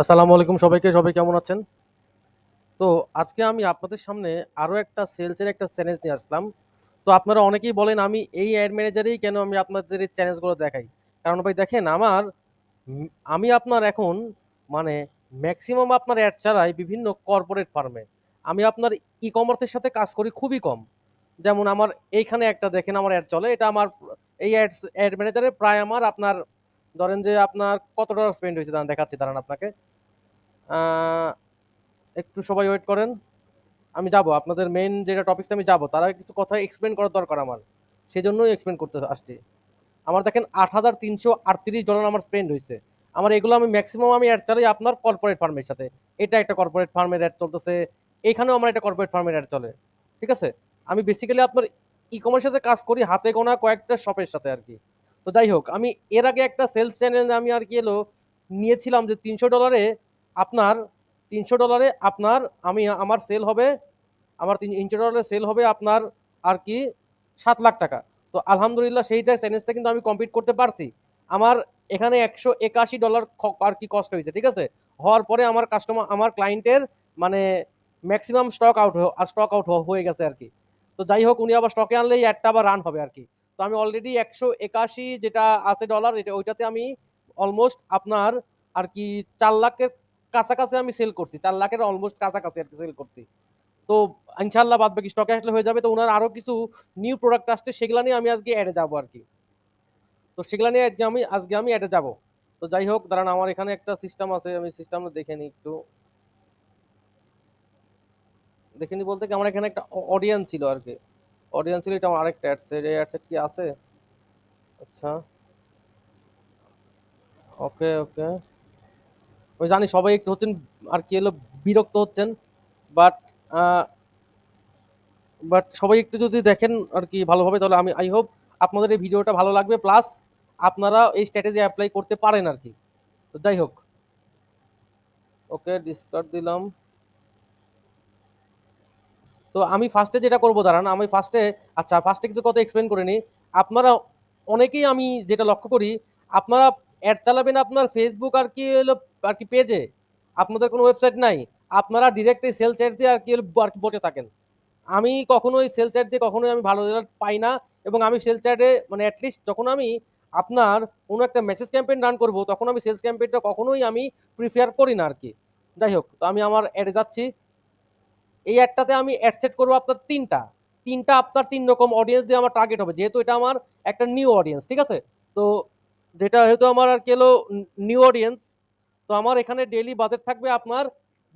আসসালামু আলাইকুম সবাইকে, সবাই কেমন আছেন? তো আজকে আমি আপনাদের সামনে আরও একটা সেলসের একটা চ্যালেঞ্জ নিয়ে আসলাম। তো আপনারা অনেকেই বলেন, আমি এই অ্যাড ম্যানেজারেই কেন আমি আপনাদের এই চ্যালেঞ্জগুলো দেখাই? কারণ ভাই, দেখেন আমার আমি আপনার এখন মানে ম্যাক্সিমাম আপনার অ্যাড চালাই বিভিন্ন কর্পোরেট ফার্মে আমি আপনার ই কমার্সের সাথে কাজ করি খুবই কম। যেমন আমার এইখানে একটা দেখেন, আমার অ্যাড চলে। এটা আমার, এই অ্যাড অ্যাড ম্যানেজারে প্রায় আমার আপনার ধরেন যে আপনার কত ডলার স্পেন্ড হয়েছে, দাঁড়ান, দেখাচ্ছি, দাঁড়ান আপনাকে। একটু সবাই ওয়েট করেন। আমি যাব, আপনাদের মেন যেটা টপিকস আমি যাব, তার কিছু কথা এক্সপ্লেন করার দরকার আমার। সেই জন্যই এক্সপ্লেন করতে আসছি। আমার দেখেন আট হাজার তিনশো আটত্রিশ ডলার আমার স্পেন্ড হয়েছে। আমার এগুলো আমি ম্যাক্সিমাম আমি অ্যাড চালাই আপনার কর্পোরেট ফার্মের সাথে। এটা একটা কর্পোরেট ফার্মের অ্যাড চলতেছে। এখানেও আমার একটা কর্পোরেট ফার্মের অ্যাড চলে। ঠিক আছে? আমি বেসিক্যালি আপনার ই কমার্সের সাথে কাজ করি, হাতে গোনা কয়েকটা শপের সাথে আর কি। তো যাই হোক, আমি এর আগে একটা সেলস চ্যানেল আমি আর কি এলো, নিয়েছিলাম যে তিনশো ডলারে আপনার, তিনশো ডলারে আপনার, আমি আমার সেল হবে, আমার তিন, তিনশো ডলারে সেল হবে আপনার আর কি সাত লাখ টাকা। তো আলহামদুলিল্লাহ সেইটা চ্যালেঞ্জটা কিন্তু আমি কমপ্লিট করতে পারছি। আমার এখানে একশো একাশি ডলার আর কি কষ্ট হয়েছে, ঠিক আছে? হওয়ার পরে আমার কাস্টমার আমার ক্লায়েন্টের মানে maximum stock out stock out হয়ে গেছে আর কি। তো যাই হোক, উনি আবার স্টকে আনলেই একটা আবার রান হবে আর কি। তো আমি অলরেডি একশো একাশি যেটা আছে ডলার এটা ওইটাতে আমি অলমোস্ট আপনার আর কি চার লাখের কাছাকাছি আমি সেল করছি, চার লাখের অলমোস্ট কাছাকাছি আর কি সেল করছি। তো ইনশাল্লাহ বাদ বাকি স্টকে আসলে হয়ে যাবে, তো ওনার আরও কিছু নিউ প্রোডাক্ট আসছে, সেগুলো নিয়ে আমি আজকে অ্যাডে যাব আর কি। তো সেগুলো নিয়ে আজকে আমি আজকে আমি অ্যাডে যাব। তো যাই হোক, দাঁড়ান, আমার এখানে একটা সিস্টেম আছে, আমি সিস্টেমটা দেখে নিই একটু। দেখে নিই বলতে কি, আমার এখানে একটা অডিয়েন্স ছিল আর কি। অডিয়েন্স এটা আমার আরেকটা অ্যাডসেট এই অ্যাডসেট কি আছে? আচ্ছা। ওকে ওকে আমি জানি সবাই একটু হচ্ছেন, আর কি হলো, বিরক্ত হচ্ছেন বাট বাট সবাই একটু যদি দেখেন আর কি ভালোভাবে, তাহলে আমি আই হোপ আপনাদের এই ভিডিওটা ভালো লাগবে প্লাস আপনারা এই স্ট্র্যাটেজি অ্যাপ্লাই করতে পারেন আর কি। তো যাই হোক। ওকে ডিসকার্ড দিলাম। তো আমি ফার্স্টে যেটা করব, দাঁড়ান, আমি ফার্স্টে আচ্ছা ফার্স্টে কিছু কথা এক্সপ্লেন করে নিই আপনারা অনেকেই আমি যেটা লক্ষ্য করি, আপনারা অ্যাড চালাবেন আপনার ফেসবুক আর কি হলো, আর কি পেজে আপনাদের কোনো ওয়েবসাইট নাই। আপনারা ডিরেক্ট এই সেলস অ্যাড দিয়ে আর কি আর কি বসে থাকেন। আমি কখনোই সেলস অ্যাড দিয়ে কখনোই আমি ভালো রেজাল্ট পাই না এবং আমি সেলস অ্যাডে মানে অ্যাটলিস্ট যখন আমি আপনার কোনো একটা মেসেজ ক্যাম্পেইন রান করব, তখন আমি সেলস ক্যাম্পেইনটা কখনোই আমি প্রিফেয়ার করি না আর কি। যাই হোক, তো আমি আমার অ্যাডে যাচ্ছি। এই একটাতে আমি অ্যাড সেট করব আপনার তিনটা। তিনটা আপনার তিন রকম অডিয়েন্স দিয়ে আমার টার্গেট হবে। যেহেতু এটা আমার একটা নিউ অডিয়েন্স ঠিক আছে? তো যেটা যেহেতু আমার আর কি নিউ অডিয়েন্স তো আমার এখানে ডেলি বাজেট থাকবে আপনার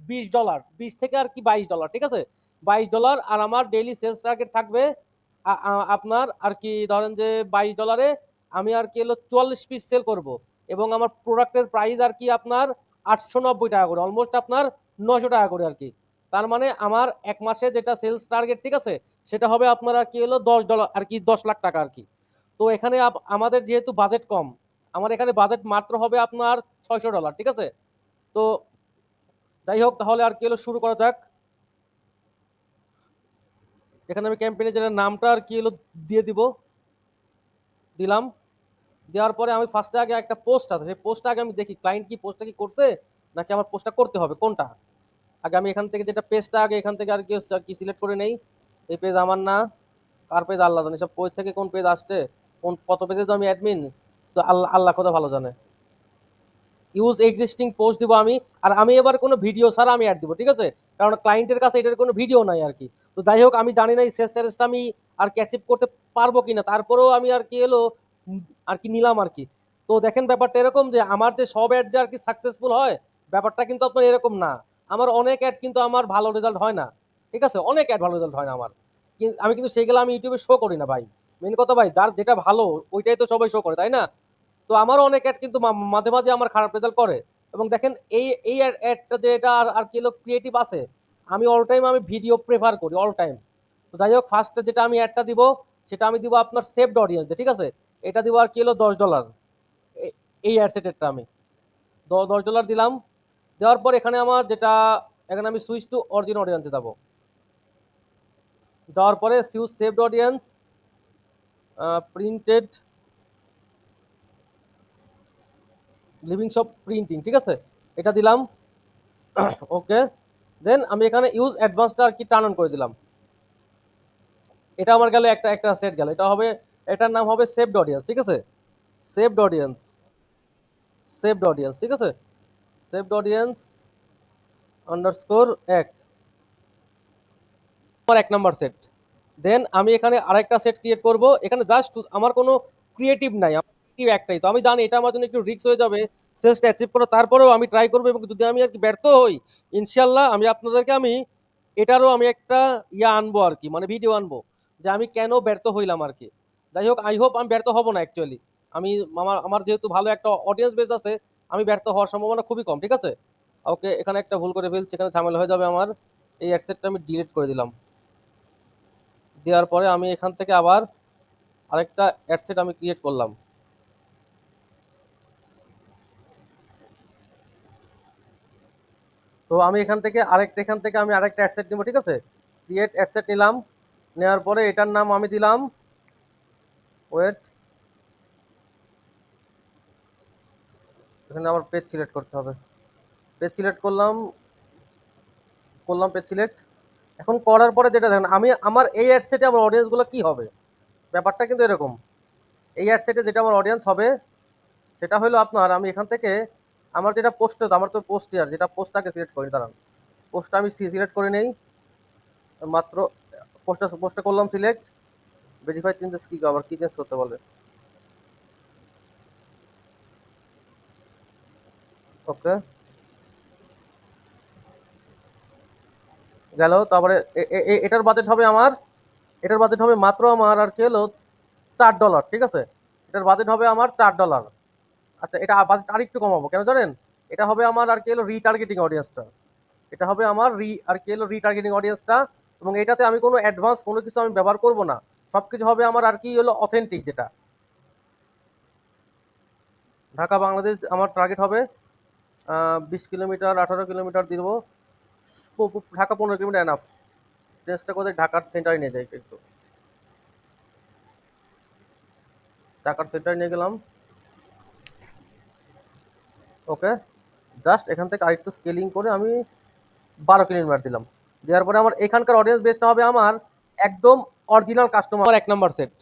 বিশ ডলার বিশ থেকে আর কি বাইশ ডলার ঠিক আছে? বাইশ ডলার আর আমার ডেলি সেলস টার্গেট থাকবে আপনার আর কি ধরেন যে বাইশ ডলারে আমি আর কি হলো চুয়াল্লিশ পিস সেল করব। এবং আমার প্রোডাক্টের প্রাইস আর কি আপনার আটশো নব্বই টাকা করে অলমোস্ট আপনার নশো টাকা করে আর কি। তার মানে আমার এক মাসে যেটা সেলস টার্গেট ঠিক আছে? সেটা হবে আপনার আর কি হলো দশ ডলার আর কি দশ লাখ টাকা আর কি। তো এখানে আমাদের যেহেতু বাজেট কম, আমার এখানে বাজেট মাত্র হবে আপনার ছয়শো ডলার ঠিক আছে? তো যাই হোক, তাহলে আর কি হলো, শুরু করা যাক। এখানে আমি ক্যাম্পেইনের যেটা নামটা আর কি হলো দিয়ে দিব। দিলাম। দেওয়ার পরে আমি ফার্স্টে আগে একটা পোস্ট আছে, সেই পোস্টটা আগে আমি দেখি ক্লায়েন্ট কি পোস্টটা কি করছে, নাকি আমার পোস্টটা করতে হবে, কোনটা? আগে আমি এখান থেকে যেটা পেজটা আগে এখান থেকে আর কি আর কি সিলেক্ট করে নেই। এই পেজ আমার না। কার পেজ আল্লাহ জানে। সব পেজ থেকে কোন পেজ আসছে? কোন, কত পেজে তো আমি অ্যাডমিন তো আল্লাহ আল্লাহ কথা ভালো জানে। ইউজ এক্সিস্টিং পোস্ট দিব আমি। আর আমি এবার কোনো ভিডিও ছাড়া আমি অ্যাড দিব, ঠিক আছে? কারণ ক্লায়েন্টের কাছে এটার কোনো ভিডিও নাই আর কি। তো যাই হোক, আমি জানি না এই শেষ চ্যালেঞ্জটা আমি আর কি অ্যাচিভ করতে পারব কি না তারপরেও আমি আর কি এলো, আর কি নিলাম আর কি। তো দেখেন ব্যাপারটা এরকম যে আমার যে সব অ্যাড যে আর কি সাকসেসফুল হয়, ব্যাপারটা কিন্তু আপনার এরকম না। আমার অনেক অ্যাড কিন্তু আমার ভালো রেজাল্ট হয় না। ঠিক আছে? অনেক অ্যাড ভালো রেজাল্ট হয় না আমার। আমি কিন্তু সেগুলো আমি ইউটিউবে শো করি না ভাই। মেন কথা ভাই, যার যেটা ভালো, ওইটাই তো সবাই শো করে, তাই না? তো আমারও অনেক অ্যাড কিন্তু মাঝে মাঝে আমার খারাপ রেজাল্ট করে। এবং দেখেন, এই এই অ্যাডটা যে এটা আর আর কি হলো ক্রিয়েটিভ আছে, আমি অল টাইম আমি ভিডিও প্রেফার করি অল টাইম তো যাই হোক ফার্স্টে যেটা আমি অ্যাডটা দিব, সেটা আমি দিব আপনার সেভড অডিয়েন্স ঠিক আছে? এটা দিব আর কি হলো দশ ডলার এই অ্যাড সেটেরটা আমি। দশ ডলার দিলাম। দেওয়ার পর এখানে আমার যেটা, এখানে আমি সুইচ টু অরিজিন অডিয়েন্সে যাব। যাওয়ার পরে sews saved audience printed living shop printing ঠিক আছে? এটা দিলাম। ওকে দেন আমি এখানে ইউজ অ্যাডভান্সটা আর কি টার্ন অন করে দিলাম। এটা আমার গেল, একটা একটা সেট গেল। এটা হবে, এটার নাম হবে সেভড অডিয়েন্স ঠিক আছে? সেভড অডিয়েন্স সেভড অডিয়েন্স ঠিক আছে? সেভড অডিয়েন্স আন্ডারস্কোর এক। আমার এক নাম্বার সেট দেন আমি এখানে আরেকটা সেট ক্রিয়েট করব। এখানে জাস্ট আমার কোনো ক্রিয়েটিভ নাই creative একটাই তো আমি জানি এটা আমার জন্য একটু রিক্স হয়ে যাবে সেলসটা অ্যাচিভ করা তারপরেও আমি ট্রাই করব এবং যদি আমি আর কি ব্যর্থ হই, ইনশাল্লাহ আমি আপনাদেরকে আমি এটারও আমি একটা ইয়া আনব আর কি মানে ভিডিও আনব, যে আমি কেন ব্যর্থ হইলাম আর কি। যাই হোক আই হোপ আমি ব্যর্থ হব না অ্যাকচুয়ালি আমি, আমার আমার যেহেতু ভালো একটা অডিয়েন্স বেস আছে আমি ব্যর্থ হওয়ার সম্ভাবনা খুবই কম, ঠিক আছে? ওকে, এখানে একটা ভুল করে ফেলছি, এখানে ঝামেলা হয়ে যাবে আমার। এই অ্যাডসেটটা আমি ডিলিট করে দিলাম। দেওয়ার পরে আমি এখান থেকে আবার আরেকটা অ্যাডসেট আমি ক্রিয়েট করলাম। তো আমি এখান থেকে আরেকটা, এখান থেকে আমি আরেকটা অ্যাডসেট নিব, ঠিক আছে? ক্রিয়েট অ্যাডসেট নিলাম। নেওয়ার পরে এটার নাম আমি দিলাম। ওয়েট এখানে আমার পেজ সিলেক্ট করতে হবে। পেজ সিলেক্ট করলাম করলাম পেজ সিলেক্ট এখন করার পরে যেটা দেখেন, আমি আমার এই অ্যাডসেটে আমার অডিয়েন্সগুলো কি হবে? ব্যাপারটা কিন্তু এরকম। এই অ্যাডসেটে যেটা আমার অডিয়েন্স হবে, সেটা হলো আপনার, আমি এখান থেকে আমার যেটা পোস্ট আমার তো পোস্ট ইয়ার যেটা পোস্টটাকে সিলেক্ট করি, দাঁড়ান। পোস্টটা আমি সিলেক্ট করে নেই। মাত্র পোস্টটা পোস্টটা করলাম সিলেক্ট ভেরিফাই চেঞ্জেস কি, আবার কী চেঞ্জ করতে বলে? ওকে। গেল, তারপরে এটার বাজেট হবে আমার, এটার বাজেট হবে মাত্র আমার আর কি হলো চার ডলার ঠিক আছে? এটার বাজেট হবে আমার চার ডলার আচ্ছা এটা বাজেট আর একটু কমাবো, কেন জানেন? এটা হবে আমার আর কি হলো রিটার্গেটিং অডিয়েন্সটা এটা হবে আমার রি আর কি হলো রিটার্গেটিং অডিয়েন্সটা এবং এটাতে আমি কোনো অ্যাডভান্স কোনো কিছু আমি ব্যবহার করব না। সব কিছু হবে আমার আর কি হলো অথেন্টিক যেটা। ঢাকা, বাংলাদেশ, আমার টার্গেট হবে বিশ কিলোমিটার, আঠারো কিলোমিটার দিব। ঢাকা পনেরো কিলোমিটার এনাফ চেষ্টা করে ঢাকার সেন্টারে নিয়ে যাই একটু। ঢাকার সেন্টারে নিয়ে গেলাম। ওকে। জাস্ট এখান থেকে আরেকটু স্কেলিং করে আমি বারো কিলোমিটার দিলাম। দেওয়ার পরে আমার এখানকার অডিয়েন্স বেসটা হবে আমার একদম অরিজিনাল কাস্টমার এক নাম্বার সেট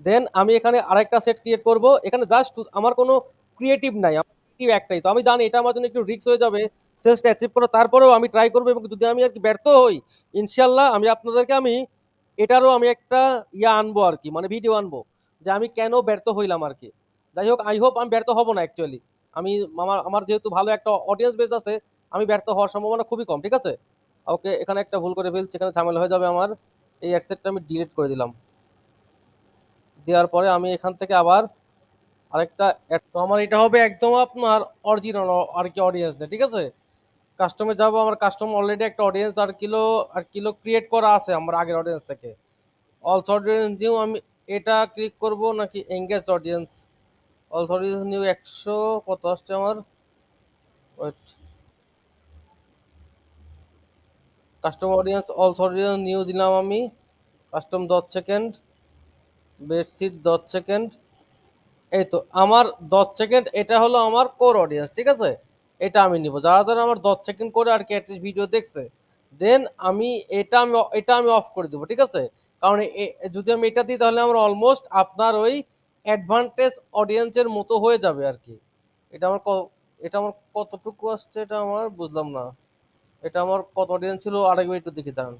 দেন আমি এখানে আরেকটা সেট ক্রিয়েট করব। এখানে জাস্ট আমার কোনো ক্রিয়েটিভ নাই। Creative একটাই। তো আমি জানি এটা আমার জন্য একটু রিস্ক হয়ে যাবে সেলসটা অ্যাচিভ করা তারপরেও আমি ট্রাই করব এবং যদি আমি আর কি ব্যর্থ হই, ইনশাল্লাহ আমি আপনাদেরকে আমি, এটারও আমি একটা ইয়া আনব আর কি মানে ভিডিও আনব, যে আমি কেন ব্যর্থ হইলাম আর কি। যাই হোক আই হোপ আমি ব্যর্থ হব না অ্যাকচুয়ালি আমি, আমার আমার যেহেতু ভালো একটা অডিয়েন্স বেস আছে, আমি ব্যর্থ হওয়ার সম্ভাবনা খুবই কম, ঠিক আছে? ওকে, এখানে একটা ভুল করে ফেলছি, এখানে ঝামেলা হয়ে যাবে আমার। এই অ্যাডসেটটা আমি ডিলিট করে দিলাম। দেওয়ার পরে আমি এখান থেকে আবার আরেকটা তো আমার, এটা হবে একদম আপনার অরিজিনাল আর কি অডিয়েন্স ঠিক আছে? কাস্টমে যাব, আমার কাস্টম অলরেডি একটা অডিয়েন্স আর কিলো আর কিলো ক্রিয়েট করা আছে আমার আগের অডিয়েন্স থেকে। অলস অডিয়েন্স নিউ আমি এটা ক্লিক করব নাকি এঙ্গেজ অডিয়েন্স অলস অডিয়েন্স নিউ একশো কত আসছে আমার ওয়েট কাস্টম অডিয়েন্স অলস অডিয়েন্স নিউ দিলাম আমি। কাস্টম দশ সেকেন্ড বেডশিট দশ সেকেন্ড এই তো আমার দশ সেকেন্ড এটা হলো আমার কোর অডিয়েন্স ঠিক আছে? এটা আমি নিব। যারা যারা আমার দশ সেকেন্ড করে আর কি অ্যাটলিস্ট ভিডিও দেখছে দেন আমি এটা আমি এটা আমি অফ করে দেবো, ঠিক আছে? কারণ যদি আমি এটা দিই, তাহলে আমার অলমোস্ট আপনার ওই অ্যাডভান্টেজ অডিয়েন্সের মতো হয়ে যাবে আর কি। এটা আমার এটা আমার কতটুকু আসছে, এটা আমার বুঝলাম না। এটা আমার কত অডিয়েন্স ছিল, আরেকবার একটু দেখি দাঁড়ান।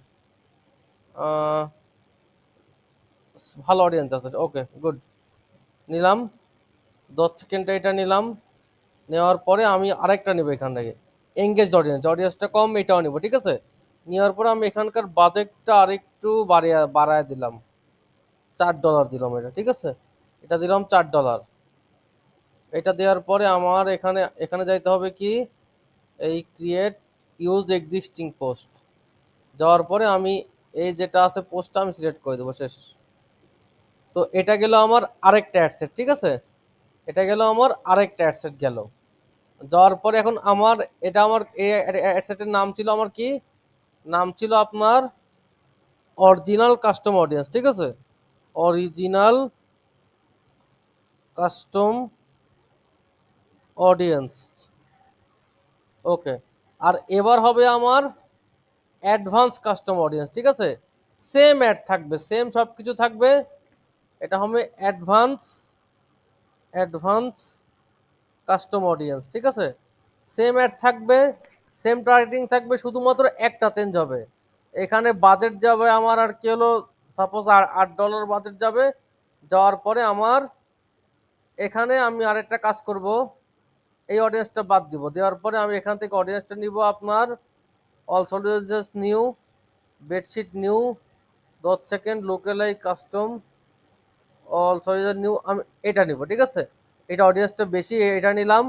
ভালো অডিয়েন্স আছে, ওকে গুড নিলাম, দশ সেকেন্ডটা এটা নিলাম, নেওয়ার পরে আমি আরেকটা নেব এখান থেকে। এঙ্গেজ অডিয়েন্স অডিয়েন্সটা কম, এটাও নেব, ঠিক আছে? নেওয়ার পরে আমি এখানকার বাজেটটা আরেকটু বাড়িয়ে, বাড়ায় দিলাম। চার ডলার দিলাম এটা, ঠিক আছে? এটা দিলাম চার ডলার এটা দেওয়ার পরে আমার এখানে এখানে যাইতে হবে কি? এই ক্রিয়েট ইউজ এক্সিস্টিং পোস্ট যাওয়ার পরে আমি এই যেটা আছে পোস্টটা আমি সিলেক্ট করে দেবো, শেষ। তো এটা গেল আমার আরেকটা অ্যাডসেট ঠিক আছে? এটা গেল আমার আরেকটা অ্যাডসেট গেল। যাওয়ার পরে এখন আমার, এটা আমার এই অ্যাডসেটের নাম ছিল আমার কি? নাম ছিল আপনার অরিজিনাল কাস্টম অডিয়েন্স ঠিক আছে? অরিজিনাল কাস্টম অডিয়েন্স ওকে আর এবার হবে আমার অ্যাডভান্স কাস্টম অডিয়েন্স ঠিক আছে? সেম অ্যাড থাকবে সেম সব কিছু থাকবে। এটা হবে অ্যাডভান্স অ্যাডভান্স কাস্টম অডিয়েন্স, ঠিক আছে? সেম অ্যাড থাকবে সেম টার্গেটিং থাকবে, শুধুমাত্র একটা চেঞ্জ হবে। এখানে বাজেট যাবে আমার আর কি হলো সাপোজ আর আট ডলার বাজেট যাবে, যাওয়ার পরে আমার এখানে আমি আরেকটা কাজ করব, এই অডিয়েন্সটা বাদ দিব। দেওয়ার পরে আমি এখান থেকে অডিয়েন্সটা নিব আপনার all solutions new bedsheet new দশ সেকেন্ড লোকালাই কাস্টম অল সলিউশন নিউ আমি এটা নিব, ঠিক আছে? এটা অডিয়েন্সটা বেশি, এটা নিলাম।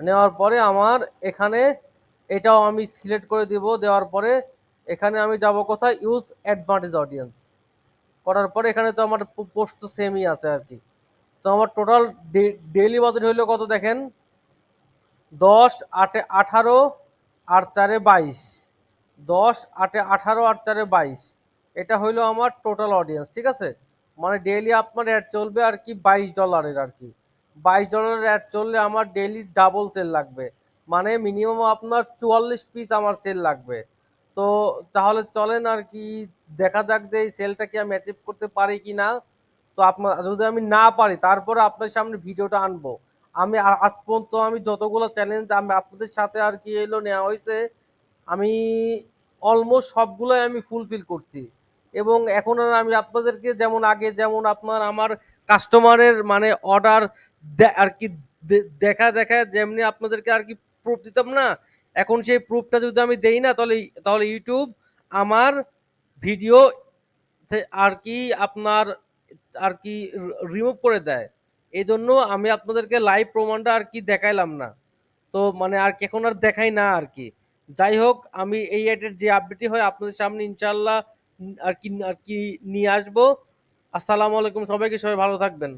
নেওয়ার পরে আমার এখানে এটাও আমি সিলেক্ট করে দিব, দেওয়ার পরে এখানে আমি যাব কোথায়? ইউজ অ্যাডভান্টেজ অডিয়েন্স করার পরে এখানে তো আমার পোস্ট তো সেমই আছে আর কি। তো আমার টোটাল ডেইলি বাজেট হইল কত দেখেন? দশ, আটে আঠারো, আর চারে বাইশ। দশ, আটে আঠারো, আর চারে বাইশ। এটা হইল আমার টোটাল অডিয়েন্স ঠিক আছে? মানে ডেইলি আপনার অ্যাড চলবে আর কি বাইশ ডলারের আর কি। বাইশ ডলারের অ্যাড চললে আমার ডেইলি ডাবল সেল লাগবে। মানে মিনিমাম আপনার চুয়াল্লিশ পিস আমার সেল লাগবে। তো তাহলে চলেন আর কি, দেখা যাক যে এই সেলটা কি আমি অ্যাচিভ করতে পারি কি না। তো আপনার, যদি আমি না পারি, তারপরে আপনার সামনে ভিডিওটা আনব। আমি আজ পর্যন্ত আমি যতগুলো চ্যালেঞ্জ আমি আপনাদের সাথে আর কি এলো নেওয়া হয়েছে, আমি অলমোস্ট সবগুলোই আমি ফুলফিল করছি। এবং এখন আর আমি আপনাদেরকে যেমন আগে যেমন আপনার আমার কাস্টমারের মানে অর্ডার আর কি দেখা দেখা যেমনি আপনাদেরকে আর কি প্রুফ দিতাম না, এখন সেই প্রুফটা যদি আমি দেই না তাহলে তাহলে ইউটিউব আমার ভিডিও আর কি আপনার আর কি রিমুভ করে দেয়। এই জন্য আমি আপনাদেরকে লাইভ প্রমাণটা আর কি দেখাইলাম না। তো মানে আর কি এখন আর দেখাই না আর কি। যাই হোক, আমি এই অ্যাডের যে আপডেটই হয় আপনাদের সামনে ইনশাল্লাহ আর কি আর কি নিয়ে আসব। আসসালামু আলাইকুম সবাইকে সবাই ভালো থাকবেন।